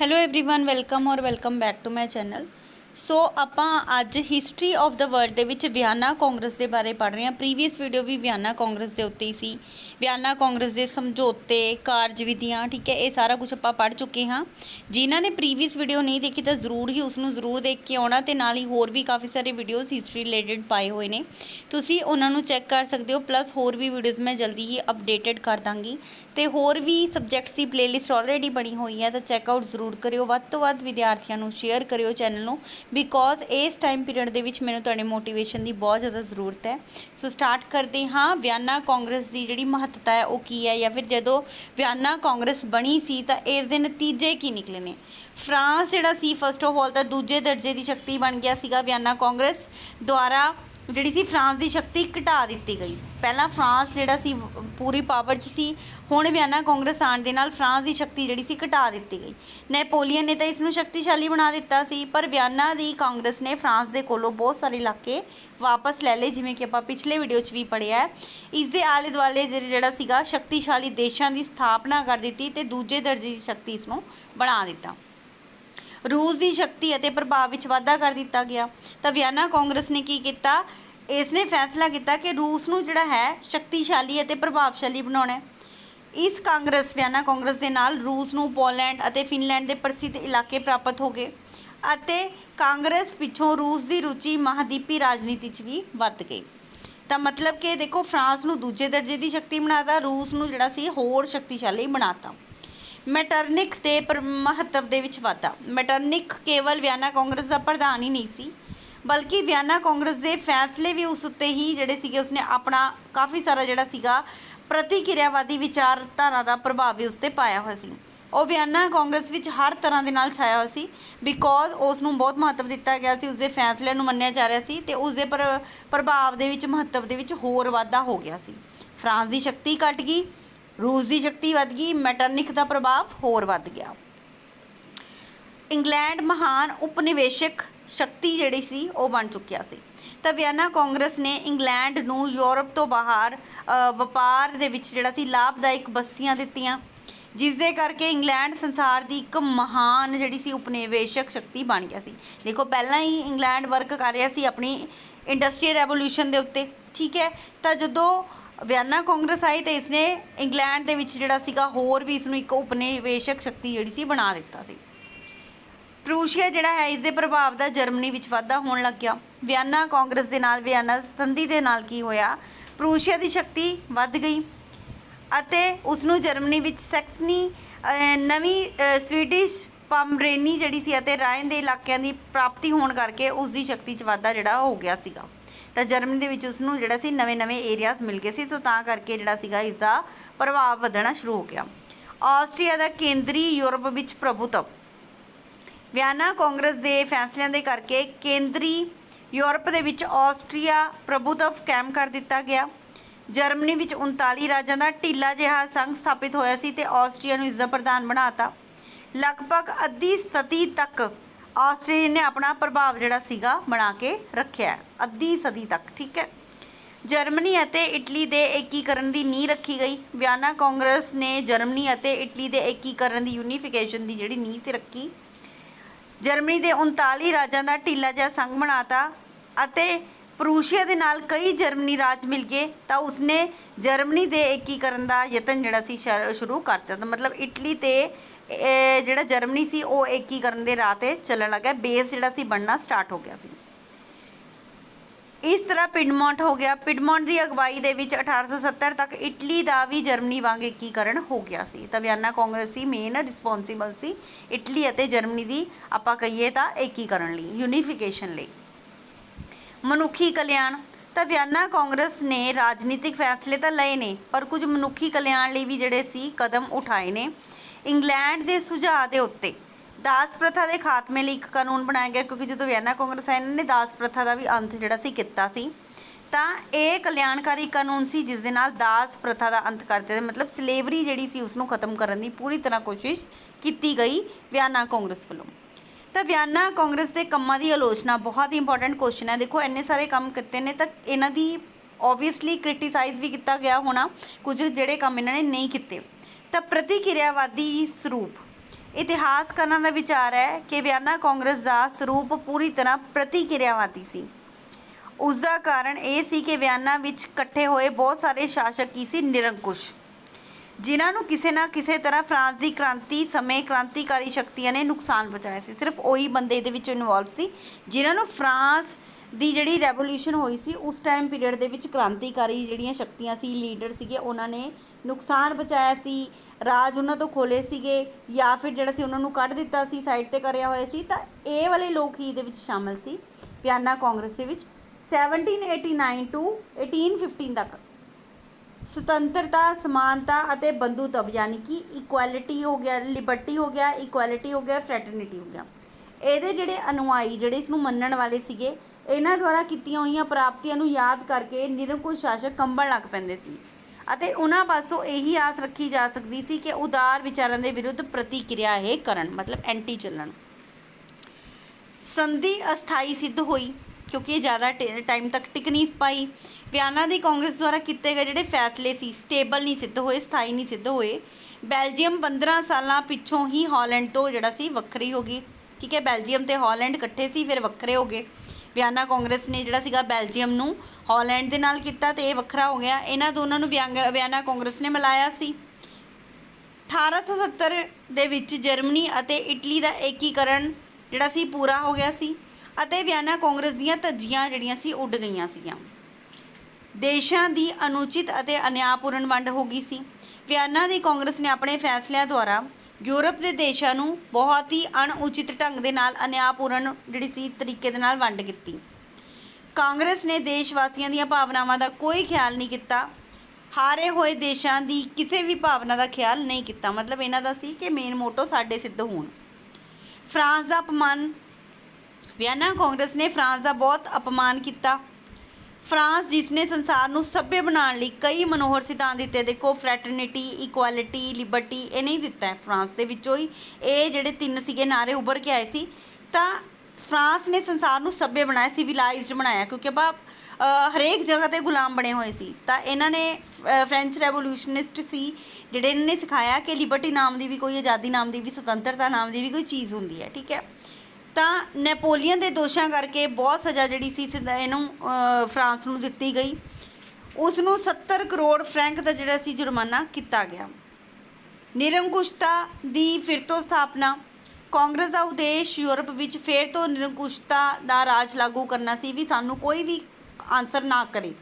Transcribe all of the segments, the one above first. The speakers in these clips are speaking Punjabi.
Hello everyone, welcome or welcome back to my channel. ਸੋ ਆਪਾਂ ਅੱਜ ਹਿਸਟਰੀ ਆਫ ਦਾ ਵਰਲਡ ਦੇ ਵਿੱਚ ਵਿਆਨਾ ਕਾਂਗਰਸ ਦੇ ਬਾਰੇ ਪੜ੍ਹ ਰਹੇ ਹਾਂ ਪ੍ਰੀਵੀਅਸ ਵੀਡੀਓ ਵੀ ਵਿਆਨਾ ਕਾਂਗਰਸ ਦੇ ਉੱਤੇ ਹੀ ਸੀ ਵਿਆਨਾ ਕਾਂਗਰਸ ਦੇ ਸਮਝੌਤੇ ਕਾਰਜਵਿਧੀਆਂ ਠੀਕ ਹੈ ਇਹ ਸਾਰਾ ਕੁਝ ਆਪਾਂ ਪੜ ਚੁੱਕੇ ਹਾਂ ਜਿਨ੍ਹਾਂ ਨੇ ਪ੍ਰੀਵੀਅਸ ਵੀਡੀਓ ਨਹੀਂ ਦੇਖੀ ਤਾਂ ਜ਼ਰੂਰ ਹੀ ਉਸ ਨੂੰ ਜ਼ਰੂਰ ਦੇਖ ਕੇ ਆਉਣਾ ਤੇ ਨਾਲ ਹੀ ਹੋਰ ਵੀ ਕਾਫੀ ਸਾਰੇ ਵੀਡੀਓਜ਼ ਹਿਸਟਰੀ ਰਿਲੇਟਡ ਪਾਏ ਹੋਏ ਨੇ ਤੁਸੀਂ ਉਹਨਾਂ ਨੂੰ ਚੈੱਕ ਕਰ ਸਕਦੇ ਹੋ ਪਲੱਸ ਹੋਰ ਵੀ ਵੀਡੀਓਜ਼ ਮੈਂ ਜਲਦੀ ਹੀ ਅਪਡੇਟਡ ਕਰ ਦਾਂਗੀ ਤੇ ਹੋਰ ਵੀ ਸਬਜੈਕਟਸ ਦੀ ਪਲੇਲਿਸਟ ਆਲਰੇਡੀ ਬਣੀ ਹੋਈ ਹੈ ਤਾਂ ਚੈੱਕ ਆਊਟ ਜ਼ਰੂਰ ਕਰਿਓ ਵੱਧ ਤੋਂ ਵੱਧ ਵਿਦਿਆਰਥੀਆਂ ਨੂੰ ਸ਼ੇਅਰ ਕਰਿਓ ਚੈਨਲ ਨੂੰ ਬਿਕੋਜ਼ ਇਸ ਟਾਈਮ ਪੀਰੀਅਡ ਦੇ ਵਿੱਚ ਮੈਨੂੰ ਤੁਹਾਡੇ ਮੋਟੀਵੇਸ਼ਨ ਦੀ ਬਹੁਤ ਜ਼ਿਆਦਾ ਜ਼ਰੂਰਤ ਹੈ ਸੋ ਸਟਾਰਟ ਕਰਦੇ ਹਾਂ ਵਿਆਨਾ ਕਾਂਗਰਸ ਦੀ ਜਿਹੜੀ ਮਹੱਤਤਾ ਹੈ ਉਹ ਕੀ ਹੈ ਜਾਂ ਫਿਰ ਜਦੋਂ ਵਿਆਨਾ ਕਾਂਗਰਸ ਬਣੀ ਸੀ ਤਾਂ ਇਸ ਦੇ ਨਤੀਜੇ ਕੀ ਨਿਕਲੇ ਨੇ ਫਰਾਂਸ ਜਿਹੜਾ ਸੀ ਫਸਟ ਆਫ ਆਲ ਤਾਂ ਦੂਜੇ ਦਰਜੇ ਦੀ ਸ਼ਕਤੀ ਬਣ ਗਿਆ ਸੀਗਾ ਵਿਆਨਾ ਕਾਂਗਰਸ ਦੁਆਰਾ ਜਿਹੜੀ ਸੀ ਫਰਾਂਸ ਦੀ ਸ਼ਕਤੀ ਘਟਾ ਦਿੱਤੀ ਗਈ ਪਹਿਲਾਂ ਫਰਾਂਸ ਜਿਹੜਾ ਸੀ ਪੂਰੀ ਪਾਵਰ 'ਚ ਸੀ ਹੁਣ ਵਿਆਨਾ ਕਾਂਗਰਸ ਆਣ ਦੇ ਨਾਲ ਫਰਾਂਸ ਦੀ ਸ਼ਕਤੀ ਜਿਹੜੀ ਸੀ ਘਟਾ ਦਿੱਤੀ ਗਈ ਨੈਪੋਲੀਅਨ ਨੇ ਤਾਂ ਇਸ ਨੂੰ ਸ਼ਕਤੀਸ਼ਾਲੀ ਬਣਾ ਦਿੱਤਾ ਸੀ ਪਰ ਵਿਆਨਾ ਦੀ ਕਾਂਗਰਸ ਨੇ ਫਰਾਂਸ ਦੇ ਕੋਲੋਂ ਬਹੁਤ ਸਾਰੇ ਇਲਾਕੇ ਵਾਪਸ ਲੈ ਲਏ ਜਿਵੇਂ ਕਿ ਆਪਾਂ ਪਿਛਲੇ ਵੀਡੀਓ 'ਚ ਵੀ ਪੜਿਆ ਹੈ ਇਸ ਦੇ ਆਲੇ ਦੁਆਲੇ ਜਿਹੜਾ ਸੀਗਾ ਸ਼ਕਤੀਸ਼ਾਲੀ ਦੇਸ਼ਾਂ ਦੀ ਸਥਾਪਨਾ ਕਰ ਦਿੱਤੀ ਤੇ ਦੂਜੇ ਦਰਜੇ ਦੀ ਸ਼ਕਤੀ ਇਸ ਨੂੰ ਬਣਾ ਦਿੱਤਾ ਰੂਸ ਦੀ ਸ਼ਕਤੀ ਅਤੇ ਪ੍ਰਭਾਵ ਵਿੱਚ ਵਾਧਾ ਕਰ ਦਿੱਤਾ ਗਿਆ ਤਾਂ ਵਿਆਨਾ ਕਾਂਗਰਸ ਨੇ ਕੀ ਕੀਤਾ ਇਸ ਨੇ ਫੈਸਲਾ ਕੀਤਾ ਕਿ ਰੂਸ ਨੂੰ ਜਿਹੜਾ ਹੈ ਸ਼ਕਤੀਸ਼ਾਲੀ ਅਤੇ ਪ੍ਰਭਾਵਸ਼ਾਲੀ ਬਣਾਉਣਾ ਹੈ ਇਸ ਕਾਂਗਰਸ ਵਿਆਨਾ ਕਾਂਗਰਸ ਦੇ ਨਾਲ ਰੂਸ ਨੂੰ ਪੋਲੈਂਡ ਅਤੇ ਫਿਨਲੈਂਡ ਦੇ ਪ੍ਰਸਿੱਧ ਇਲਾਕੇ ਪ੍ਰਾਪਤ ਹੋ ਗਏ ਅਤੇ ਕਾਂਗਰਸ ਪਿੱਛੋਂ ਰੂਸ ਦੀ ਰੁਚੀ ਮਹਾਦੀਪੀ ਰਾਜਨੀਤੀ 'ਚ ਵੀ ਵੱਧ ਗਈ ਤਾਂ ਮਤਲਬ ਕਿ ਦੇਖੋ ਫਰਾਂਸ ਨੂੰ ਦੂਜੇ ਦਰਜੇ ਦੀ ਸ਼ਕਤੀ ਬਣਾਤਾ ਰੂਸ ਨੂੰ ਜਿਹੜਾ ਸੀ ਹੋਰ ਸ਼ਕਤੀਸ਼ਾਲੀ ਬਣਾਤਾ ਮੈਟਰਨਿਕ ਦੇ ਮਹੱਤਵ ਦੇ ਵਿੱਚ ਵਾਧਾ ਮੈਟਰਨਿਕ ਕੇਵਲ ਵਿਆਨਾ ਕਾਂਗਰਸ ਦਾ ਪ੍ਰਧਾਨ ਹੀ ਨਹੀਂ ਸੀ ਬਲਕਿ ਵਿਆਨਾ ਕਾਂਗਰਸ ਦੇ ਫੈਸਲੇ ਵੀ ਉਸ ਉੱਤੇ ਹੀ ਜਿਹੜੇ ਸੀਗੇ ਉਸਨੇ ਆਪਣਾ ਕਾਫੀ ਸਾਰਾ ਜਿਹੜਾ ਸੀਗਾ ਪ੍ਰਤੀਕਿਰਿਆਵਾਦੀ ਵਿਚਾਰਧਾਰਾ ਦਾ ਪ੍ਰਭਾਵ ਵੀ ਉਸ ਤੇ ਪਾਇਆ ਹੋਇਆ ਸੀ ਉਹ ਵਿਆਨਾ ਕਾਂਗਰਸ ਵਿੱਚ ਹਰ ਤਰ੍ਹਾਂ ਦੇ ਨਾਲ ਛਾਇਆ ਹੋਇਆ ਸੀ ਬਿਕੋਜ਼ ਉਸ ਨੂੰ ਬਹੁਤ ਮਹੱਤਵ ਦਿੱਤਾ ਗਿਆ ਸੀ ਉਸ ਦੇ ਫੈਸਲਿਆਂ ਨੂੰ ਮੰਨਿਆ ਜਾ ਰਿਹਾ ਸੀ ਤੇ ਉਸ ਦੇ ਪ੍ਰਭਾਵ ਦੇ ਵਿੱਚ ਮਹੱਤਵ ਦੇ ਵਿੱਚ ਹੋਰ ਵਾਧਾ ਹੋ ਗਿਆ ਸੀ ਫਰਾਂਸ ਦੀ ਸ਼ਕਤੀ ਘਟ ਗਈ ਰੂਸ ਦੀ ਸ਼ਕਤੀ ਵਧ ਗਈ ਮੈਟਰਨਿਕ ਦਾ ਪ੍ਰਭਾਵ ਹੋਰ ਵੱਧ ਗਿਆ ਇੰਗਲੈਂਡ ਮਹਾਨ ਉਪਨਿਵੇਸ਼ਕ ਸ਼ਕਤੀ ਜਿਹੜੀ ਸੀ ਉਹ ਬਣ ਚੁੱਕਿਆ ਸੀ ਤਾਂ ਵਿਆਨਾ ਕਾਂਗਰਸ ਨੇ ਇੰਗਲੈਂਡ ਨੂੰ ਯੂਰਪ ਤੋਂ ਬਾਹਰ ਵਪਾਰ ਦੇ ਵਿੱਚ ਜਿਹੜਾ ਸੀ ਲਾਭਦਾਇਕ ਬਸਤੀਆਂ ਦਿੱਤੀਆਂ ਜਿਸ ਦੇ ਕਰਕੇ ਇੰਗਲੈਂਡ ਸੰਸਾਰ ਦੀ ਇੱਕ ਮਹਾਨ ਜਿਹੜੀ ਸੀ ਉਪਨਿਵੇਸ਼ਕ ਸ਼ਕਤੀ ਬਣ ਗਿਆ ਸੀ ਦੇਖੋ ਪਹਿਲਾਂ ਹੀ ਇੰਗਲੈਂਡ ਵਰਕ ਕਰ ਰਿਹਾ ਸੀ ਆਪਣੀ ਇੰਡਸਟਰੀ ਰੈਵੋਲੂਸ਼ਨ ਦੇ ਉੱਤੇ ਠੀਕ ਹੈ ਤਾਂ ਜਦੋਂ ਵਿਆਨਾ ਕਾਂਗਰਸ ਆਈ ਤੇ ਇਸਨੇ ਇੰਗਲੈਂਡ ਦੇ ਵਿੱਚ ਜਿਹੜਾ ਸੀਗਾ ਹੋਰ ਵੀ ਇਸ ਨੂੰ ਇੱਕ ਉਪਨਿਵੇਸ਼ਕ ਸ਼ਕਤੀ ਜਿਹੜੀ ਸੀ ਬਣਾ ਦਿੱਤਾ ਸੀ ਪ੍ਰੂਸ਼ੀਆ ਜਿਹੜਾ ਹੈ ਇਸ ਦੇ ਪ੍ਰਭਾਵ ਦਾ ਜਰਮਨੀ ਵਿੱਚ ਵਾਧਾ ਹੋਣ ਲੱਗਿਆ ਵਿਆਨਾ ਕਾਂਗਰਸ ਦੇ ਨਾਲ ਵਿਆਨਾ ਸੰਧੀ ਦੇ ਨਾਲ ਕੀ ਹੋਇਆ ਪ੍ਰੂਸ਼ੀਆ ਦੀ ਸ਼ਕਤੀ ਵੱਧ ਗਈ ਅਤੇ ਉਸ ਨੂੰ ਜਰਮਨੀ ਵਿੱਚ ਸੈਕਸਨੀ ਨਵੀਂ ਸਵੀਡਿਸ਼ ਪਮਰੇਨੀ ਜਿਹੜੀ ਸੀ ਅਤੇ ਰਾਇਨ ਦੇ ਇਲਾਕਿਆਂ ਦੀ ਪ੍ਰਾਪਤੀ ਹੋਣ ਕਰਕੇ ਉਸ ਦੀ ਸ਼ਕਤੀ 'ਚ ਵਾਧਾ ਜਿਹੜਾ ਹੋ ਗਿਆ ਸੀਗਾ ਤਾਂ ਜਰਮਨੀ ਦੇ ਵਿੱਚ ਉਸ ਨੂੰ ਜਿਹੜਾ ਸੀ ਨਵੇਂ-ਨਵੇਂ ਏਰੀਆਜ਼ ਮਿਲ ਗਏ ਸੀ ਸੋ ਤਾਂ ਕਰਕੇ ਜਿਹੜਾ ਸੀਗਾ ਇਸ ਦਾ ਪ੍ਰਭਾਵ ਵਧਣਾ ਸ਼ੁਰੂ ਹੋ ਗਿਆ ਆਸਟਰੀਆ ਦਾ ਕੇਂਦਰੀ ਯੂਰਪ ਵਿੱਚ ਪ੍ਰਭੂਤਵ ਵਿਆਨਾ ਕਾਂਗਰਸ ਦੇ ਫੈਸਲਿਆਂ ਦੇ ਕਰਕੇ ਕੇਂਦਰੀ ਯੂਰਪ ਦੇ ਵਿੱਚ ਆਸਟਰੀਆ ਪ੍ਰਭੂਤਵ ਕਾਇਮ ਕਰ ਦਿੱਤਾ ਗਿਆ ਜਰਮਨੀ ਵਿੱਚ 39 ਰਾਜਾਂ ਦਾ ਢੀਲਾ ਜਿਹਾ ਸੰਘ ਸਥਾਪਿਤ ਹੋਇਆ ਸੀ ਤੇ ਆਸਟਰੀਆ ਨੂੰ ਇਸ ਦਾ ਪ੍ਰਧਾਨ ਬਣਾਤਾ ਲਗਭਗ ਅੱਧੀ ਸਦੀ ਤੱਕ ਆਸਟ੍ਰੇਲੀਆ ਨੇ ਆਪਣਾ ਪ੍ਰਭਾਵ ਜਿਹੜਾ ਸੀਗਾ ਬਣਾ ਕੇ ਰੱਖਿਆ ਅੱਧੀ ਸਦੀ ਤੱਕ ਠੀਕ ਹੈ ਜਰਮਨੀ ਅਤੇ ਇਟਲੀ ਦੇ ਏਕੀਕਰਨ ਦੀ ਨੀਂਹ ਰੱਖੀ ਗਈ ਵਿਆਨਾ ਕਾਂਗਰਸ ਨੇ ਜਰਮਨੀ ਅਤੇ ਇਟਲੀ ਦੇ ਏਕੀਕਰਨ ਦੀ ਯੂਨੀਫਿਕੇਸ਼ਨ ਦੀ ਜਿਹੜੀ ਨੀਂਹ ਸੀ ਰੱਖੀ ਜਰਮਨੀ ਦੇ 39 ਰਾਜਾਂ ਦਾ ਢੀਲਾ ਜਿਹਾ ਸੰਘ ਬਣਾਤਾ ਅਤੇ ਪ੍ਰੂਸ਼ੀਆ ਦੇ ਨਾਲ ਕਈ ਜਰਮਨੀ ਰਾਜ ਮਿਲ ਗਏ ਤਾਂ ਉਸਨੇ ਜਰਮਨੀ ਦੇ ਏਕੀਕਰਨ ਦਾ ਯਤਨ ਜਿਹੜਾ ਸੀ ਸ਼ੁਰੂ ਕਰਤਾ ਮਤਲਬ ਇਟਲੀ ਤੇ ਇਹ ਜਿਹੜਾ ਜਰਮਨੀ ਸੀ ਉਹ ਏਕੀਕਰਨ ਦੇ ਰਾਹ ਤੇ ਚੱਲਣ ਲੱਗਾ ਬੇਸ ਜਿਹੜਾ ਸੀ ਬਣਨਾ ਸਟਾਰਟ ਹੋ ਗਿਆ ਸੀ ਇਸ ਤਰ੍ਹਾਂ ਪਿਡਮੌਂਟ ਹੋ ਗਿਆ ਪਿਡਮੌਂਟ ਦੀ ਅਗਵਾਈ ਦੇ ਵਿੱਚ 1870 ਤੱਕ ਇਟਲੀ ਦਾ ਵੀ ਜਰਮਨੀ ਵਾਂਗ ਏਕੀਕਰਨ ਹੋ ਗਿਆ ਸੀ ਤਵਿਆਨਾ ਕਾਂਗਰਸ ਸੀ ਮੇਨ ਰਿਸਪੌਂਸੀਬਲ ਸੀ ਇਟਲੀ ਅਤੇ ਜਰਮਨੀ ਦੀ ਆਪਾਂ ਕਹੀਏ ਤਾਂ ਏਕੀਕਰਨ ਲਈ ਯੂਨੀਫਿਕੇਸ਼ਨ ਲਈ ਮਨੁੱਖੀ ਕਲਿਆਣ ਤਵਿਆਨਾ ਕਾਂਗਰਸ ਨੇ ਰਾਜਨੀਤਿਕ ਫੈਸਲੇ ਤਾਂ ਲਏ ਨੇ ਪਰ ਕੁਝ ਮਨੁੱਖੀ ਕਲਿਆਣ ਲਈ ਵੀ ਜਿਹੜੇ ਸੀ ਕਦਮ ਉਠਾਏ ਨੇ ਇੰਗਲੈਂਡ ਦੇ ਸੁਝਾਅ ਦੇ ਉੱਤੇ ਦਾਸ ਪ੍ਰਥਾ ਦੇ ਖਾਤਮੇ ਲਈ ਇੱਕ ਕਾਨੂੰਨ ਬਣਾਇਆ ਗਿਆ ਕਿਉਂਕਿ ਜਦੋਂ ਵਿਆਨਾ ਕਾਂਗਰਸ ਆਇਆ ਇਹਨਾਂ ਨੇ ਦਾਸ ਪ੍ਰਥਾ ਦਾ ਵੀ ਅੰਤ ਜਿਹੜਾ ਸੀ ਕੀਤਾ ਸੀ ਤਾਂ ਇਹ ਕਲਿਆਣਕਾਰੀ ਕਾਨੂੰਨ ਸੀ ਜਿਸ ਦੇ ਨਾਲ ਦਾਸ ਪ੍ਰਥਾ ਦਾ ਅੰਤ ਕਰ ਦਿੱਤਾ ਮਤਲਬ ਸਲੇਵਰੀ ਜਿਹੜੀ ਸੀ ਉਸ ਨੂੰ ਖਤਮ ਕਰਨ ਦੀ ਪੂਰੀ ਤਰ੍ਹਾਂ ਕੋਸ਼ਿਸ਼ ਕੀਤੀ ਗਈ ਵਿਆਨਾ ਕਾਂਗਰਸ ਵੱਲੋਂ ਤਾਂ ਵਿਆਨਾ ਕਾਂਗਰਸ ਦੇ ਕੰਮਾਂ ਦੀ ਆਲੋਚਨਾ ਬਹੁਤ ਹੀ ਇੰਪੋਰਟੈਂਟ ਕੁਐਸਚਨ ਹੈ ਦੇਖੋ ਇੰਨੇ ਸਾਰੇ ਕੰਮ ਕੀਤੇ ਨੇ ਤਾਂ ਇਹਨਾਂ ਦੀ ਆਬਵੀਅਸਲੀ ਕ੍ਰਿਟਿਸਾਈਜ਼ ਵੀ ਕੀਤਾ ਗਿਆ ਹੋਣਾ ਕੁਝ ਜਿਹੜੇ ਕੰਮ ਇਹਨਾਂ ਨੇ ਨਹੀਂ ਕੀਤੇ ਤਾਂ ਪ੍ਰਤੀਕਿਰਿਆਵਾਦੀ ਸਰੂਪ ਇਤਿਹਾਸਕਾਰਾਂ ਦਾ ਵਿਚਾਰ ਹੈ ਕਿ ਵਿਆਨਾ ਕਾਂਗਰਸ ਦਾ ਸਰੂਪ ਪੂਰੀ ਤਰ੍ਹਾਂ ਪ੍ਰਤੀਕਿਰਿਆਵਾਦੀ ਸੀ ਉਸ ਦਾ ਕਾਰਨ ਇਹ ਸੀ ਕਿ ਵਿਆਨਾ ਵਿੱਚ ਇਕੱਠੇ ਹੋਏ ਬਹੁਤ ਸਾਰੇ ਸ਼ਾਸਕ ਕੀ ਸੀ ਨਿਰੰਕੁਸ਼ ਜਿਨ੍ਹਾਂ ਨੂੰ ਕਿਸੇ ਨਾ ਕਿਸੇ ਤਰ੍ਹਾਂ ਫਰਾਂਸ ਦੀ ਕ੍ਰਾਂਤੀ ਸਮੇਂ ਕ੍ਰਾਂਤੀਕਾਰੀ ਸ਼ਕਤੀਆਂ ਨੇ ਨੁਕਸਾਨ ਪਹੁੰਚਾਇਆ ਸੀ ਸਿਰਫ ਉਹੀ ਬੰਦੇ ਇਹਦੇ ਵਿੱਚ ਇਨਵੋਲਵ ਸੀ ਜਿਨ੍ਹਾਂ ਨੂੰ ਫਰਾਂਸ ਦੀ ਜਿਹੜੀ ਰੈਵੋਲੂਸ਼ਨ ਹੋਈ ਸੀ ਉਸ ਟਾਈਮ ਪੀਰੀਅਡ ਦੇ ਵਿੱਚ ਕ੍ਰਾਂਤੀਕਾਰੀ ਜਿਹੜੀਆਂ ਸ਼ਕਤੀਆਂ ਸੀ ਲੀਡਰ ਸੀਗੇ ਉਹਨਾਂ ਨੇ ਨੁਕਸਾਨ ਬਚਾਇਆ ਸੀ ਰਾਜ ਉਹਨਾਂ ਤੋਂ ਖੋਲੇ ਸੀਗੇ ਜਾਂ ਫਿਰ ਜਿਹੜਾ ਸੀ ਉਹਨਾਂ ਨੂੰ ਕੱਢ ਦਿੱਤਾ ਸੀ ਸਾਈਡ ਤੇ ਕਰਿਆ ਹੋਇਆ ਸੀ ਤਾਂ ਇਹ ਵਾਲੇ ਲੋਕ ਹੀ ਇਹਦੇ ਵਿੱਚ ਸ਼ਾਮਲ ਸੀ ਪਿਆਨਾ ਕਾਂਗਰਸ ਦੇ ਵਿੱਚ 1789 ਟੂ 1815 ਤੱਕ ਸੁਤੰਤਰਤਾ ਸਮਾਨਤਾ ਅਤੇ ਬੰਦੂਤਵ ਯਾਨੀ ਕਿ ਇਕੁਐਲਿਟੀ ਹੋ ਗਿਆ ਲਿਬਰਟੀ ਹੋ ਗਿਆ ਇਕੁਐਲਿਟੀ ਹੋ ਗਿਆ ਫ੍ਰੈਟਰਨਿਟੀ ਹੋ ਗਿਆ ਇਹਦੇ ਜਿਹੜੇ ਅਨੁਆਈ ਜਿਹੜੇ ਇਸ ਨੂੰ ਮੰਨਣ ਵਾਲੇ ਸੀਗੇ ਇਹਨਾਂ ਦੁਆਰਾ ਕੀਤੀਆਂ ਹੋਈਆਂ ਪ੍ਰਾਪਤੀਆਂ ਨੂੰ ਯਾਦ ਕਰਕੇ ਨਿਰੰਕੁਸ਼ ਸ਼ਾਸਕ ਕੰਬਣ ਲੱਗ ਪੈਂਦੇ ਸੀ ਅਤੇ ਉਹਨਾਂ ਪਾਸੋਂ ਇਹੀ ਆਸ ਰੱਖੀ ਜਾ ਸਕਦੀ ਸੀ ਕਿ ਉਦਾਰ ਵਿਚਾਰਾਂ ਦੇ ਵਿਰੁੱਧ ਪ੍ਰਤੀਕਿਰਿਆ ਇਹ ਕਰਨ ਮਤਲਬ ਐਂਟੀ ਚੱਲਣ ਸੰਧੀ ਅਸਥਾਈ ਸਿੱਧ ਹੋਈ ਕਿਉਂਕਿ ਇਹ ਜ਼ਿਆਦਾ ਟਾਈਮ ਤੱਕ ਟਿਕ ਨਹੀਂ ਪਾਈ ਵਿਆਨਾ ਦੀ ਕਾਂਗਰਸ ਦੁਆਰਾ ਕੀਤੇ ਗਏ ਜਿਹੜੇ ਫੈਸਲੇ ਸੀ ਸਟੇਬਲ ਨਹੀਂ ਸਿੱਧ ਹੋਏ ਸਥਾਈ ਨਹੀਂ ਸਿੱਧ ਹੋਏ ਬੈਲਜੀਅਮ 15 ਸਾਲਾਂ ਪਿੱਛੋਂ ਹੀ ਹਾਲੈਂਡ ਤੋਂ ਜਿਹੜਾ ਸੀ ਵੱਖਰੀ ਹੋ ਗਈ ਠੀਕ ਹੈ ਬੈਲਜੀਅਮ ਤੇ ਹਾਲੈਂਡ ਇਕੱਠੇ ਸੀ ਫਿਰ ਵੱਖਰੇ ਹੋ ਗਏ ਵਿਆਨਾ ਕਾਂਗਰਸ ਨੇ ਜਿਹੜਾ ਸੀਗਾ ਬੈਲਜੀਅਮ ਨੂੰ ਹਾਲੈਂਡ ਦੇ ਨਾਲ ਕੀਤਾ ਤੇ ਇਹ ਵੱਖਰਾ ਹੋ ਗਿਆ ਇਹਨਾਂ ਦੋਨਾਂ ਨੂੰ ਵਿਆਨਾ ਕਾਂਗਰਸ ਨੇ ਮਿਲਾਇਆ ਸੀ 1870 ਦੇ ਵਿੱਚ ਜਰਮਨੀ ਅਤੇ ਇਟਲੀ ਦਾ ਏਕੀਕਰਨ ਜਿਹੜਾ ਸੀ ਪੂਰਾ ਹੋ ਗਿਆ ਸੀ ਅਤੇ ਵਿਆਨਾ ਕਾਂਗਰਸ ਦੀਆਂ ਧੱਜੀਆਂ ਜਿਹੜੀਆਂ ਸੀ ਉੱਡ ਗਈਆਂ ਸੀਗੀਆਂ ਦੇਸ਼ਾਂ ਦੀ ਅਨੁਚਿਤ ਅਤੇ ਅਨਿਆਪੂਰਨ ਵੰਡ ਹੋ ਗਈ ਸੀ ਵਿਆਨਾ ਦੀ ਕਾਂਗਰਸ ਨੇ ਆਪਣੇ ਫੈਸਲਿਆਂ ਦੁਆਰਾ ਯੂਰਪ ਦੇ ਦੇਸ਼ਾਂ ਨੂੰ ਬਹੁਤ ਹੀ ਅਣਉਚਿਤ ਢੰਗ ਦੇ ਨਾਲ ਅਨਿਆਪੂਰਨ ਜਿਹੜੀ ਸੀ ਤਰੀਕੇ ਦੇ ਨਾਲ ਵੰਡ ਕੀਤੀ ਕਾਂਗਰਸ ਨੇ ਦੇਸ਼ ਵਾਸੀਆਂ ਦੀਆਂ ਭਾਵਨਾਵਾਂ ਦਾ ਕੋਈ ਖਿਆਲ ਨਹੀਂ ਕੀਤਾ ਹਾਰੇ ਹੋਏ ਦੇਸ਼ਾਂ ਦੀ ਕਿਸੇ ਵੀ ਭਾਵਨਾ ਦਾ ਖਿਆਲ ਨਹੀਂ ਕੀਤਾ ਮਤਲਬ ਇਹਨਾਂ ਦਾ ਸੀ ਕਿ ਮੇਨ ਮੋਟੋ ਸਾਡੇ ਸਿੱਧ ਹੋਣ ਫਰਾਂਸ ਦਾ ਅਪਮਾਨ ਵਿਆਨਾ ਕਾਂਗਰਸ ਨੇ ਫਰਾਂਸ ਦਾ ਬਹੁਤ ਅਪਮਾਨ ਕੀਤਾ ਫਰਾਂਸ ਜਿਸ ਨੇ ਸੰਸਾਰ ਨੂੰ ਸੱਭੇ ਬਣਾਉਣ ਲਈ ਕਈ ਮਨੋਹਰ ਸਿਧਾਂਤ ਦਿੱਤੇ ਦੇਖੋ ਫ੍ਰੈਟਰਨਿਟੀ ਇਕੁਐਲਿਟੀ ਲਿਬਰਟੀ ਇਹ ਨਹੀਂ ਦਿੱਤਾ ਫਰਾਂਸ ਦੇ ਵਿੱਚੋਂ ਹੀ ਇਹ ਜਿਹੜੇ ਤਿੰਨ ਸੀਗੇ ਨਾਰੇ ਉੱਭਰ ਕੇ ਆਏ ਸੀ ਤਾਂ ਫਰਾਂਸ ਨੇ ਸੰਸਾਰ ਨੂੰ ਸੱਭੇ ਬਣਾਇਆ ਸਿਵਲਾਈਜ਼ਡ ਬਣਾਇਆ ਕਿਉਂਕਿ ਆਪਾਂ ਹਰੇਕ ਜਗ੍ਹਾ ਤੇ ਗੁਲਾਮ ਬਣੇ ਹੋਏ ਸੀ ਤਾਂ ਇਹਨਾਂ ਨੇ ਫ੍ਰੈਂਚ ਰੈਵੋਲੂਸ਼ਨਿਸਟ ਸੀ ਜਿਹੜੇ ਇਹਨਾਂ ਨੇ ਸਿਖਾਇਆ ਕਿ ਲਿਬਰਟੀ ਨਾਮ ਦੀ ਵੀ ਕੋਈ ਆਜ਼ਾਦੀ ਨਾਮ ਦੀ ਵੀ ਸੁਤੰਤਰਤਾ ਨਾਮ ਦੀ ਵੀ ਕੋਈ ਚੀਜ਼ ਹੁੰਦੀ ਹੈ ਠੀਕ ਹੈ ਤਾਂ ਨੈਪੋਲੀਅਨ ਦੇ ਦੋਸ਼ਾਂ ਕਰਕੇ ਬਹੁਤ ਸਜ਼ਾ ਜਿਹੜੀ ਸੀ ਇਹਨੂੰ ਫਰਾਂਸ ਨੂੰ ਦਿੱਤੀ ਗਈ ਉਸ ਨੂੰ 70 ਕਰੋੜ ਫ੍ਰੈਂਕ ਦਾ ਜਿਹੜਾ ਸੀ ਜੁਰਮਾਨਾ ਕੀਤਾ ਗਿਆ ਨਿਰੰਕੁਸ਼ਤਾ ਦੀ ਫਿਰ ਤੋਂ ਸਥਾਪਨਾ ਕਾਂਗਰਸ ਦਾ ਉਦੇਸ਼ ਯੂਰਪ ਵਿੱਚ ਫੇਰ ਤੋਂ ਨਿਰੰਕੁਸ਼ਤਾ ਦਾ ਰਾਜ ਲਾਗੂ ਕਰਨਾ ਸੀ ਵੀ ਸਾਨੂੰ ਕੋਈ ਵੀ ਆਨਸਰ ਨਾ ਕਰੇ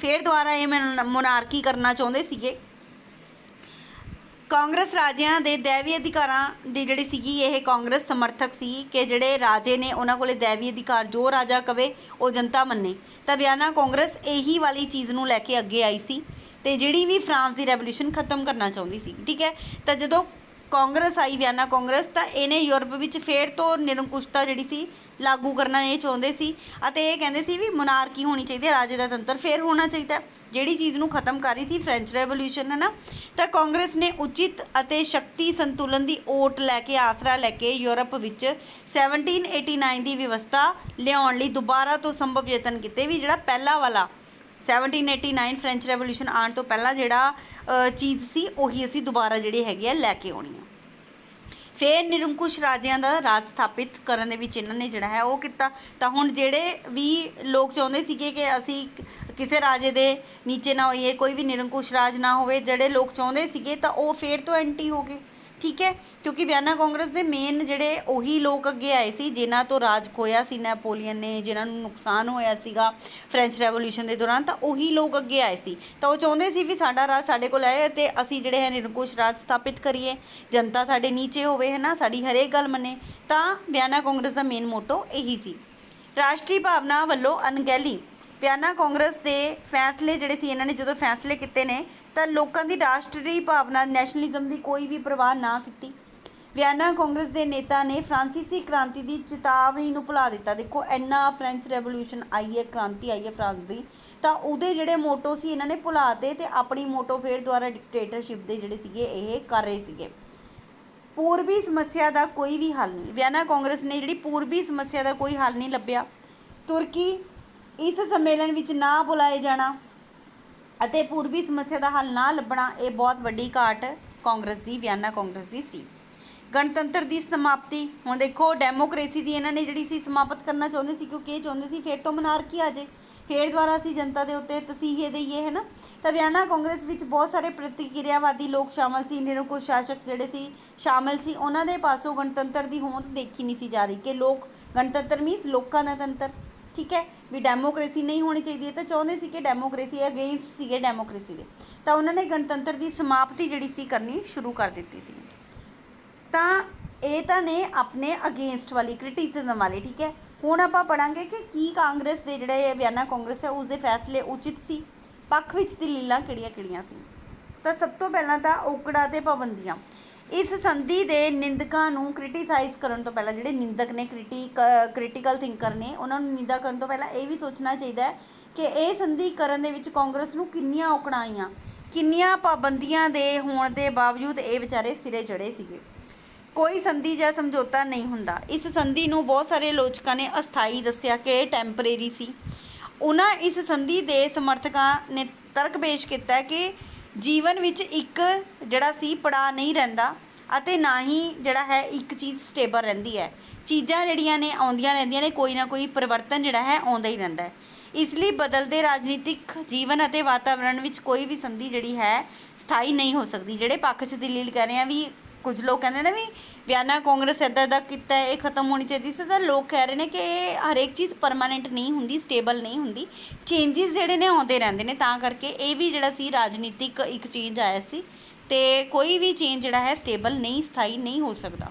ਫੇਰ ਦੁਬਾਰਾ ਇਹ ਮੋਨਾਰਕੀ ਕਰਨਾ ਚਾਹੁੰਦੇ ਸੀਗੇ ਕਾਂਗਰਸ ਰਾਜਿਆਂ ਦੇ ਦੇਵੀ ਅਧਿਕਾਰਾਂ ਦੀ ਜਿਹੜੀ ਸੀਗੀ ਇਹ ਕਾਂਗਰਸ ਸਮਰਥਕ ਸੀ ਕਿ ਜਿਹੜੇ ਰਾਜੇ ਨੇ ਉਹਨਾਂ ਕੋਲੇ ਦੇਵੀ ਅਧਿਕਾਰ ਜੋ ਰਾਜਾ ਕਵੇ ਉਹ ਜਨਤਾ ਮੰਨੇ ਤਾਂ ਬਿਆਨਾ ਕਾਂਗਰਸ ਇਹੀ ਵਾਲੀ ਚੀਜ਼ ਨੂੰ ਲੈ ਕੇ ਅੱਗੇ ਆਈ ਸੀ ਤੇ ਜਿਹੜੀ ਵੀ ਫਰਾਂਸ ਦੀ ਰੈਵੋਲੂਸ਼ਨ ਖਤਮ ਕਰਨਾ ਚਾਹੁੰਦੀ ਸੀ ਠੀਕ ਹੈ ਤਾਂ ਜਦੋਂ ਕਾਂਗਰਸ ਆਈ ਵਿਆਨਾ ਕਾਂਗਰਸ ਤਾਂ ਇਹਨੇ ਯੂਰਪ ਵਿੱਚ ਫੇਰ ਤੋਂ ਨਿਰੰਕੁਸ਼ਤਾ ਜਿਹੜੀ ਸੀ ਲਾਗੂ ਕਰਨਾ ਇਹ ਚਾਹੁੰਦੇ ਸੀ ਅਤੇ ਇਹ ਕਹਿੰਦੇ ਸੀ ਵੀ ਮੋਨਾਰਕੀ ਹੋਣੀ ਚਾਹੀਦੀ ਹੈ ਰਾਜੇ ਦਾ ਤੰਤਰ ਫੇਰ ਹੋਣਾ ਚਾਹੀਦਾ ਜਿਹੜੀ ਚੀਜ਼ ਨੂੰ ਖਤਮ ਕਰ ਰਹੀ ਸੀ ਫ੍ਰੈਂਚ ਰੈਵੋਲੂਸ਼ਨ ਨਾ ਤਾਂ ਕਾਂਗਰਸ ਨੇ ਉਚਿਤ ਅਤੇ ਸ਼ਕਤੀ ਸੰਤੁਲਨ ਦੀ ਓਟ ਲੈ ਕੇ ਆਸਰਾ ਲੈ ਕੇ ਯੂਰਪ ਵਿੱਚ 1789 ਦੀ ਵਿਵਸਥਾ ਲਿਆਉਣ ਲਈ ਦੁਬਾਰਾ ਤੋਂ ਸੰਭਵ ਯਤਨ ਕੀਤੇ ਵੀ ਜਿਹੜਾ ਪਹਿਲਾ ਵਾਲਾ 1789 ਫ੍ਰੈਂਚ ਰੈਵੋਲੂਸ਼ਨ ਆਉਣ ਤੋਂ ਪਹਿਲਾਂ ਜਿਹੜਾ ਚੀਜ਼ ਸੀ ਉਹੀ ਅਸੀਂ ਦੁਬਾਰਾ ਜਿਹੜੀ ਹੈਗੀ ਆ ਲੈ ਕੇ ਆਉਣੀ ਆ ਫੇਰ ਨਿਰੰਕੁਸ਼ ਰਾਜਿਆਂ ਦਾ ਰਾਜ ਸਥਾਪਿਤ ਕਰਨ ਦੇ ਵਿੱਚ ਇਹਨਾਂ ਨੇ ਜਿਹੜਾ ਹੈ ਉਹ ਕੀਤਾ ਤਾਂ ਹੁਣ ਜਿਹੜੇ ਵੀ ਲੋਕ ਚਾਹੁੰਦੇ ਸੀਗੇ ਕਿ ਅਸੀਂ ਕਿਸੇ ਰਾਜੇ ਦੇ ਨੀਚੇ ਨਾ ਹੋਈਏ ਕੋਈ ਵੀ ਨਿਰੰਕੁਸ਼ ਰਾਜ ਨਾ ਹੋਵੇ ਜਿਹੜੇ ਲੋਕ ਚਾਹੁੰਦੇ ਸੀਗੇ ਤਾਂ ਉਹ ਫੇਰ ਤੋਂ ਐਂਟੀ ਹੋ ਗਏ ਠੀਕ ਹੈ ਕਿਉਂਕਿ ਵਿਆਨਾ ਕਾਂਗਰਸ ਦੇ ਮੇਨ ਜਿਹੜੇ ਉਹੀ ਲੋਕ ਅੱਗੇ ਆਏ ਸੀ ਜਿਨ੍ਹਾਂ ਤੋਂ ਰਾਜ ਖੋਇਆ ਸੀ ਨੈਪੋਲੀਅਨ ਨੇ ਜਿਨ੍ਹਾਂ ਨੂੰ ਨੁਕਸਾਨ ਹੋਇਆ ਸੀਗਾ ਫ੍ਰੈਂਚ ਰੈਵੋਲੂਸ਼ਨ ਦੇ ਦੌਰਾਨ ਤਾਂ ਉਹੀ ਲੋਕ ਅੱਗੇ ਆਏ ਸੀ ਤਾਂ ਉਹ ਚਾਹੁੰਦੇ ਸੀ ਵੀ ਸਾਡਾ ਰਾਜ ਸਾਡੇ ਕੋਲ ਆਏ ਤੇ ਅਸੀਂ ਜਿਹੜੇ ਹੈ ਨਿਰੰਕੁਸ਼ ਰਾਜ ਸਥਾਪਿਤ ਕਰੀਏ ਜਨਤਾ ਸਾਡੇ ਨੀਚੇ ਹੋਵੇ ਹੈ ਨਾ ਸਾਡੀ ਹਰੇਕ ਗੱਲ ਮੰਨੇ ਤਾਂ ਵਿਆਨਾ ਕਾਂਗਰਸ ਦਾ ਮੇਨ ਮੋਟੋ ਇਹੀ ਸੀ ਰਾਸ਼ਟਰੀ ਭਾਵਨਾ ਵੱਲੋਂ ਅਨਗੈਲੀ ਪਿਆਨਾ ਕਾਂਗਰਸ ਦੇ ਫੈਸਲੇ ਜਿਹੜੇ ਸੀ ਇਹਨਾਂ ਨੇ ਜਦੋਂ ਫੈਸਲੇ ਕੀਤੇ ਨੇ ਤਾਂ ਲੋਕਾਂ ਦੀ ਰਾਸ਼ਟਰੀ ਭਾਵਨਾ ਨੈਸ਼ਨਲਿਜ਼ਮ ਦੀ ਕੋਈ ਵੀ ਪ੍ਰਵਾਹ ਨਾ ਕੀਤੀ ਵਿਆਨਾ ਕਾਂਗਰਸ ਦੇ ਨੇਤਾ ਨੇ ਫ੍ਰਾਂਸੀਸੀ ਕ੍ਰਾਂਤੀ ਦੀ ਚੇਤਾਵਨੀ ਨੂੰ ਭੁਲਾ ਦਿੱਤਾ ਦੇਖੋ ਇੰਨਾ ਫ੍ਰੈਂਚ ਰੈਵੋਲੂਸ਼ਨ ਆਈ ਹੈ ਕ੍ਰਾਂਤੀ ਆਈ ਹੈ ਫਰਾਂਸ ਦੀ ਤਾਂ ਉਹਦੇ ਜਿਹੜੇ ਮੋਟੋ ਸੀ ਇਹਨਾਂ ਨੇ ਭੁਲਾ ਦਿੱਤੇ ਤੇ ਆਪਣੀ ਮੋਟੋ ਫੇਰ ਦੁਆਰਾ ਡਿਕਟੇਟਰਸ਼ਿਪ ਦੇ ਜਿਹੜੇ ਸੀਗੇ ਇਹ ਕਰ ਰਹੇ ਸੀਗੇ ਪੂਰਬੀ ਸਮੱਸਿਆ ਦਾ ਕੋਈ ਵੀ ਹੱਲ ਨਹੀਂ ਵਿਆਨਾ ਕਾਂਗਰਸ ਨੇ ਜਿਹੜੀ ਪੂਰਬੀ ਸਮੱਸਿਆ ਦਾ ਕੋਈ ਹੱਲ ਨਹੀਂ ਲੱਭਿਆ ਤੁਰਕੀ ਇਸ ਸੰਮੇਲਨ ਵਿੱਚ ਨਾ ਬੁਲਾਏ ਜਾਣਾ ਅਤੇ ਪੂਰਬੀ ਸਮੱਸਿਆ ਦਾ ਹੱਲ ਨਾ ਲੱਭਣਾ ਇਹ ਬਹੁਤ ਵੱਡੀ ਘਾਟ ਕਾਂਗਰਸ ਦੀ ਵਿਆਨਾ ਕਾਂਗਰਸ ਦੀ ਸੀ ਗਣਤੰਤਰ ਦੀ ਸਮਾਪਤੀ ਹੁਣ ਦੇਖੋ ਡੈਮੋਕ੍ਰੇਸੀ ਦੀ ਇਹਨਾਂ ਨੇ ਜਿਹੜੀ ਸੀ ਸਮਾਪਤ ਕਰਨਾ ਚਾਹੁੰਦੇ ਸੀ ਕਿਉਂਕਿ ਇਹ ਚਾਹੁੰਦੇ ਸੀ ਫੇਰ ਤੋਂ ਮਨਾਰਕੀ ਆ ਜੇ ਫੇਰ ਦੁਆਰਾ ਸੀ ਜਨਤਾ ਦੇ ਉੱਤੇ ਤਸੀਹੇ ਦੇਈਏ ਹੈ ਨਾ ਤਾਂ ਵਿਆਨਾ ਕਾਂਗਰਸ ਵਿੱਚ ਬਹੁਤ ਸਾਰੇ ਪ੍ਰਤੀਕਿਰਿਆਵਾਦੀ ਲੋਕ ਸ਼ਾਮਲ ਸੀ ਕੋ ਸ਼ਾਸਕ ਜਿਹੜੇ ਸੀ ਸ਼ਾਮਲ ਸੀ ਉਹਨਾਂ ਦੇ ਪਾਸੋਂ ਗਣਤੰਤਰ ਦੀ ਹੋਂਦ ਦੇਖੀ ਨਹੀਂ ਸੀ ਜਾ ਰਹੀ ਕਿ ਲੋਕ ਗਣਤੰਤਰ ਮੀਨਸ ਲੋਕਾਂ ਦਾ ਤੰਤਰ ਠੀਕ ਹੈ ਵੀ ਡੈਮੋਕ੍ਰੇਸੀ ਨਹੀਂ ਹੋਣੀ ਚਾਹੀਦੀ ਇਹ ਤਾਂ ਚਾਹੁੰਦੇ ਸੀ ਕਿ ਡੈਮੋਕ੍ਰੇਸੀ ਅਗੇਂਸਟ ਸੀਗੇ ਡੈਮੋਕ੍ਰੇਸੀ ਦੇ ਤਾਂ ਉਹਨਾਂ ਨੇ ਗਣਤੰਤਰ ਦੀ ਸਮਾਪਤੀ ਜਿਹੜੀ ਸੀ ਕਰਨੀ ਸ਼ੁਰੂ ਕਰ ਦਿੱਤੀ ਸੀ ਤਾਂ ਇਹ ਤਾਂ ਨੇ ਆਪਣੇ ਅਗੇਂਸਟ ਵਾਲੀ ਕ੍ਰਿਟਿਸਿਜ਼ਮ ਵਾਲੀ ਠੀਕ ਹੈ ਹੁਣ ਆਪਾਂ ਪੜਾਂਗੇ ਕਿ ਕੀ ਕਾਂਗਰਸ ਦੇ ਜਿਹੜੇ ਬਿਆਨਾ ਕਾਂਗਰਸ ਹੈ ਉਸ ਦੇ ਫੈਸਲੇ ਉਚਿਤ ਸੀ ਪੱਖ ਵਿੱਚ ਦਲੀਲਾਂ ਕਿਹੜੀਆਂ-ਕਿਹੜੀਆਂ ਸੀ ਤਾਂ ਸਭ ਤੋਂ ਪਹਿਲਾਂ ਤਾਂ ਔਕੜਾ ਤੇ ਪਾਬੰਦੀਆਂ ਇਸ ਸੰਧੀ ਦੇ ਨਿੰਦਕਾਂ ਨੂੰ ਕ੍ਰਿਟੀਸਾਈਜ਼ ਕਰਨ ਤੋਂ ਪਹਿਲਾਂ ਜਿਹੜੇ ਨਿੰਦਕ ਨੇ ਕ੍ਰਿਟਿਕ ਕ੍ਰਿਟੀਕਲ ਥਿੰਕਰ ਨੇ ਉਹਨਾਂ ਨੂੰ ਨਿੰਦਾ ਕਰਨ ਤੋਂ ਪਹਿਲਾਂ ਇਹ ਵੀ ਸੋਚਣਾ ਚਾਹੀਦਾ ਹੈ ਕਿ ਇਹ ਸੰਧੀ ਕਰਨ ਦੇ ਵਿੱਚ ਕਾਂਗਰਸ ਨੂੰ ਕਿੰਨੀਆਂ ਔਕੜਾਂ ਆਈਆਂ ਕਿੰਨੀਆਂ ਪਾਬੰਦੀਆਂ ਦੇ ਹੋਣ ਦੇ ਬਾਵਜੂਦ ਇਹ ਵਿਚਾਰੇ ਸਿਰੇ ਚੜੇ ਸੀਗੇ ਕੋਈ ਸੰਧੀ ਜਾਂ ਸਮਝੌਤਾ ਨਹੀਂ ਹੁੰਦਾ ਇਸ ਸੰਧੀ ਨੂੰ ਬਹੁਤ ਸਾਰੇ ਲੋਚਕਾਂ ਨੇ ਅਸਥਾਈ ਦੱਸਿਆ ਕਿ ਇਹ ਟੈਂਪਰੇਰੀ ਸੀ ਉਹਨਾਂ ਇਸ ਸੰਧੀ ਦੇ ਸਮਰਥਕਾਂ ਨੇ ਤਰਕ ਪੇਸ਼ ਕੀਤਾ ਕਿ ਜੀਵਨ ਵਿੱਚ ਇੱਕ ਜਿਹੜਾ ਸੀ ਪੜਾ ਨਹੀਂ ਰਹਿੰਦਾ ਅਤੇ ਨਾ ਹੀ ਜਿਹੜਾ ਹੈ ਇੱਕ ਚੀਜ਼ ਸਟੇਬਲ ਰਹਿੰਦੀ ਹੈ ਚੀਜ਼ਾਂ ਜਿਹੜੀਆਂ ਨੇ ਆਉਂਦੀਆਂ ਰਹਿੰਦੀਆਂ ਨੇ ਕੋਈ ਨਾ ਕੋਈ ਪਰਿਵਰਤਨ ਜਿਹੜਾ ਹੈ ਆਉਂਦਾ ਹੀ ਰਹਿੰਦਾ ਹੈ ਇਸ ਲਈ ਬਦਲਦੇ ਰਾਜਨੀਤਿਕ ਜੀਵਨ ਅਤੇ ਵਾਤਾਵਰਣ ਵਿੱਚ ਕੋਈ ਵੀ ਸੰਧੀ ਜਿਹੜੀ ਹੈ ਸਥਾਈ ਨਹੀਂ ਹੋ ਸਕਦੀ ਜਿਹੜੇ ਪੱਖ 'ਚ ਦਲੀਲ ਕਰ ਰਹੇ ਆ ਵੀ ਕੁਝ ਲੋਕ ਕਹਿੰਦੇ ਨੇ ਵੀ ਵਿਆਨਾ ਕਾਂਗਰਸ ਇਦਾਂ ਦਾ ਕੀਤਾ ਹੈ, ਇਹ ਖਤਮ ਹੋਣੀ ਚਾਹੀਦੀ ਸੀ ਤਾਂ ਲੋਕ ਕਹਿ ਰਹੇ ਨੇ ਕਿ ਇਹ ਹਰੇਕ ਚੀਜ਼ ਪਰਮਾਨੈਂਟ ਨਹੀਂ ਹੁੰਦੀ ਸਟੇਬਲ ਨਹੀਂ ਹੁੰਦੀ ਚੇਂਜਸ ਜਿਹੜੇ ਨੇ ਆਉਂਦੇ ਰਹਿੰਦੇ ਨੇ ਤਾਂ ਕਰਕੇ ਇਹ ਵੀ ਜਿਹੜਾ ਸੀ ਰਾਜਨੀਤਿਕ ਇੱਕ ਚੇਂਜ ਆਇਆ ਸੀ ਤੇ ਕੋਈ ਵੀ ਚੇਂਜ ਜਿਹੜਾ ਹੈ ਸਟੇਬਲ ਨਹੀਂ ਸਥਾਈ ਨਹੀਂ ਹੋ ਸਕਦਾ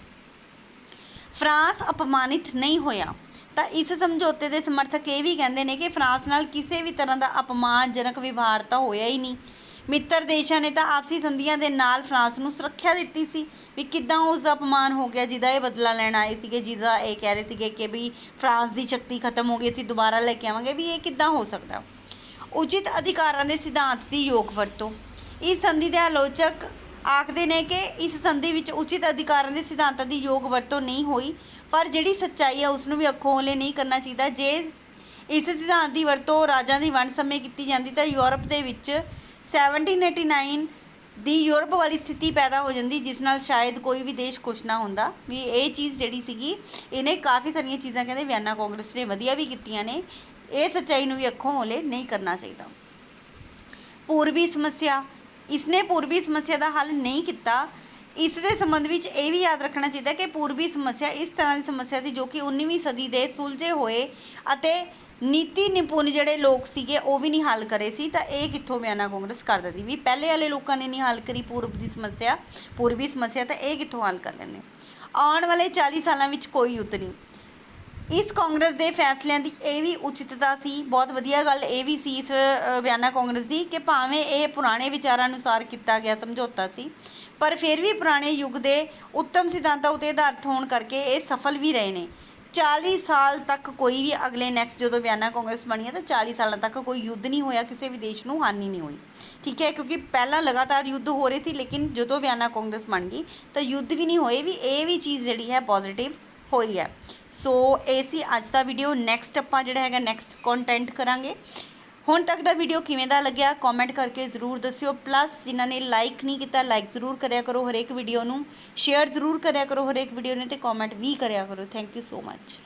ਫਰਾਂਸ ਅਪਮਾਨਿਤ ਨਹੀਂ ਹੋਇਆ ਤਾਂ ਇਸ ਸਮਝੌਤੇ ਦੇ ਸਮਰਥਕ ਇਹ ਵੀ ਕਹਿੰਦੇ ਨੇ ਕਿ ਫਰਾਂਸ ਨਾਲ ਕਿਸੇ ਵੀ ਤਰ੍ਹਾਂ ਦਾ ਅਪਮਾਨਜਨਕ ਵਿਵਹਾਰ ਤਾਂ ਹੋਇਆ ਹੀ ਨਹੀਂ ਮਿੱਤਰ ਦੇਸ਼ਾਂ ਨੇ ਤਾਂ ਆਪਸੀ ਸੰਧੀਆਂ ਦੇ ਨਾਲ ਫਰਾਂਸ ਨੂੰ ਸੁਰੱਖਿਆ ਦਿੱਤੀ ਸੀ ਵੀ ਕਿਦਾਂ ਉਸ ਦਾ ਅਪਮਾਨ ਹੋ ਗਿਆ ਜਿਹਦਾ ਇਹ ਬਦਲਾ ਲੈਣ ਆਏ ਸੀਗੇ ਜਿਹਦਾ ਇਹ ਕਹਿ ਰਹੇ ਸੀਗੇ ਕਿ ਵੀ ਫਰਾਂਸ ਦੀ ਸ਼ਕਤੀ ਖਤਮ ਹੋ ਗਈ ਸੀ ਦੁਬਾਰਾ ਲੈ ਕੇ ਆਵਾਂਗੇ ਵੀ ਇਹ ਕਿਦਾਂ ਹੋ ਸਕਦਾ ਉਚਿਤ ਅਧਿਕਾਰਾਂ ਦੇ ਸਿਧਾਂਤ ਦੀ ਯੋਗ ਵਰਤੋਂ ਇਸ ਸੰਧੀ ਦੇ ਆਲੋਚਕ ਆਖਦੇ ਨੇ ਕਿ ਇਸ ਸੰਧੀ ਵਿੱਚ ਉਚਿਤ ਅਧਿਕਾਰਾਂ ਦੇ ਸਿਧਾਂਤਾਂ ਦੀ ਯੋਗ ਵਰਤੋਂ ਨਹੀਂ ਹੋਈ ਪਰ ਜਿਹੜੀ ਸੱਚਾਈ ਹੈ ਉਸ ਨੂੰ ਵੀ ਅੱਖੋਂ ਓਲੇ ਨਹੀਂ ਕਰਨਾ ਚਾਹੀਦਾ ਜੇ ਇਸ ਸਿਧਾਂਤ ਦੀ ਵਰਤੋਂ ਰਾਜਾਂ ਦੀ ਵੰਡ ਸਮੇਂ ਕੀਤੀ ਜਾਂਦੀ ਤਾਂ ਯੂਰਪ ਦੇ ਵਿੱਚ 1789 ਦੀ ਯੂਰਪ ਵਾਲੀ ਸਥਿਤੀ ਪੈਦਾ ਹੋ ਜਾਂਦੀ ਜਿਸ ਨਾਲ ਸ਼ਾਇਦ ਕੋਈ ਵੀ ਦੇਸ਼ ਖੁਸ਼ ਨਾ ਹੁੰਦਾ ਵੀ ਇਹ ਚੀਜ਼ ਜਿਹੜੀ ਸੀਗੀ ਇਹਨੇ ਕਾਫੀ ਸਾਰੀਆਂ ਚੀਜ਼ਾਂ ਕਹਿੰਦੇ ਵਿਆਨਾ ਕਾਂਗਰਸ ਨੇ ਵਧੀਆ ਵੀ ਕੀਤੀਆਂ ਨੇ ਇਹ ਸੱਚਾਈ ਨੂੰ ਵੀ ਅੱਖੋਂ ਹੋਲੇ ਨਹੀਂ ਕਰਨਾ ਚਾਹੀਦਾ ਪੂਰਬੀ ਸਮੱਸਿਆ ਇਸਨੇ ਪੂਰਬੀ ਸਮੱਸਿਆ ਦਾ ਹੱਲ ਨਹੀਂ ਕੀਤਾ ਇਸ ਦੇ ਸੰਬੰਧ ਵਿੱਚ ਇਹ ਵੀ ਯਾਦ ਰੱਖਣਾ ਚਾਹੀਦਾ ਕਿ ਪੂਰਬੀ ਸਮੱਸਿਆ ਇਸ ਤਰ੍ਹਾਂ ਦੀ ਸਮੱਸਿਆ ਸੀ ਜੋ ਕਿ 19ਵੀਂ ਸਦੀ ਦੇ ਸੁਲਝੇ ਹੋਏ ਅਤੇ ਨੀਤੀ ਨਿਪੁੰਨ ਜਿਹੜੇ ਲੋਕ ਸੀਗੇ ਉਹ ਵੀ ਨਹੀਂ ਹੱਲ ਕਰੇ ਸੀ ਤਾਂ ਇਹ ਕਿੱਥੋਂ ਬਿਆਨਾ ਕਾਂਗਰਸ ਕਰ ਦਿੰਦੀ ਵੀ ਪਹਿਲੇ ਵਾਲੇ ਲੋਕਾਂ ਨੇ ਨਹੀਂ ਹੱਲ ਕਰੀ ਪੂਰਬ ਦੀ ਸਮੱਸਿਆ ਪੂਰਬੀ ਸਮੱਸਿਆ ਤਾਂ ਇਹ ਕਿੱਥੋਂ ਹੱਲ ਕਰ ਲੈਂਦੇ ਆਉਣ ਵਾਲੇ 40 ਸਾਲਾਂ ਵਿੱਚ ਕੋਈ ਯੁੱਧ ਨਹੀਂ ਇਸ ਕਾਂਗਰਸ ਦੇ ਫੈਸਲਿਆਂ ਦੀ ਇਹ ਵੀ ਉਚਿਤਤਾ ਸੀ ਬਹੁਤ ਵਧੀਆ ਗੱਲ ਇਹ ਵੀ ਸੀ ਇਸ ਬਿਆਨਾ ਕਾਂਗਰਸ ਦੀ ਕਿ ਭਾਵੇਂ ਇਹ ਪੁਰਾਣੇ ਵਿਚਾਰਾਂ ਅਨੁਸਾਰ ਕੀਤਾ ਗਿਆ ਸਮਝੌਤਾ ਸੀ ਪਰ ਫਿਰ ਵੀ ਪੁਰਾਣੇ ਯੁੱਗ ਦੇ ਉੱਤਮ ਸਿਧਾਂਤਾਂ ਉਤੇ ਆਧਾਰਿਤ ਹੋਣ ਕਰਕੇ ਇਹ ਸਫਲ ਵੀ ਰਹੇ ਨੇ 40 ਸਾਲ ਤੱਕ ਕੋਈ ਵੀ ਅਗਲੇ ਨੈਕਸਟ ਜਦੋਂ ਵਿਆਨਾ ਕਾਂਗਰਸ ਬਣੀ ਹੈ ਤਾਂ 40 ਸਾਲਾਂ ਤੱਕ ਕੋਈ ਯੁੱਧ ਨਹੀਂ ਹੋਇਆ ਕਿਸੇ ਵੀ ਦੇਸ਼ ਨੂੰ ਹਾਨੀ ਨਹੀਂ ਹੋਈ ਠੀਕ ਹੈ ਕਿਉਂਕਿ ਪਹਿਲਾਂ ਲਗਾਤਾਰ ਯੁੱਧ ਹੋ ਰਹੇ ਸੀ ਲੇਕਿਨ ਜਦੋਂ ਵਿਆਨਾ ਕਾਂਗਰਸ ਬਣ ਗਈ ਤਾਂ ਯੁੱਧ ਵੀ ਨਹੀਂ ਹੋਏ ਵੀ ਇਹ ਵੀ ਚੀਜ਼ ਜਿਹੜੀ ਹੈ ਪੋਜ਼ਿਟਿਵ ਹੋਈ ਹੈ ਸੋ ਇਹ ਸੀ ਅੱਜ ਦਾ ਵੀਡੀਓ ਨੈਕਸਟ ਆਪਾਂ ਜਿਹੜਾ ਹੈਗਾ ਨੈਕਸਟ ਕੰਟੈਂਟ ਕਰਾਂਗੇ ਹੁਣ ਤੱਕ ਦਾ ਵੀਡੀਓ ਕਿਵੇਂ ਦਾ ਲੱਗਿਆ ਕਮੈਂਟ ਕਰਕੇ ਜ਼ਰੂਰ ਦੱਸਿਓ ਪਲੱਸ ਜਿਨ੍ਹਾਂ ਨੇ ਲਾਈਕ ਨਹੀਂ ਕੀਤਾ ਲਾਈਕ ਜ਼ਰੂਰ ਕਰਿਆ ਕਰੋ ਹਰੇਕ ਵੀਡੀਓ ਨੂੰ ਸ਼ੇਅਰ ਜ਼ਰੂਰ ਕਰਿਆ ਕਰੋ ਹਰੇਕ ਵੀਡੀਓ ਨੂੰ ਤੇ ਕਮੈਂਟ ਵੀ ਕਰਿਆ ਕਰੋ ਥੈਂਕ ਯੂ ਸੋ ਮੱਚ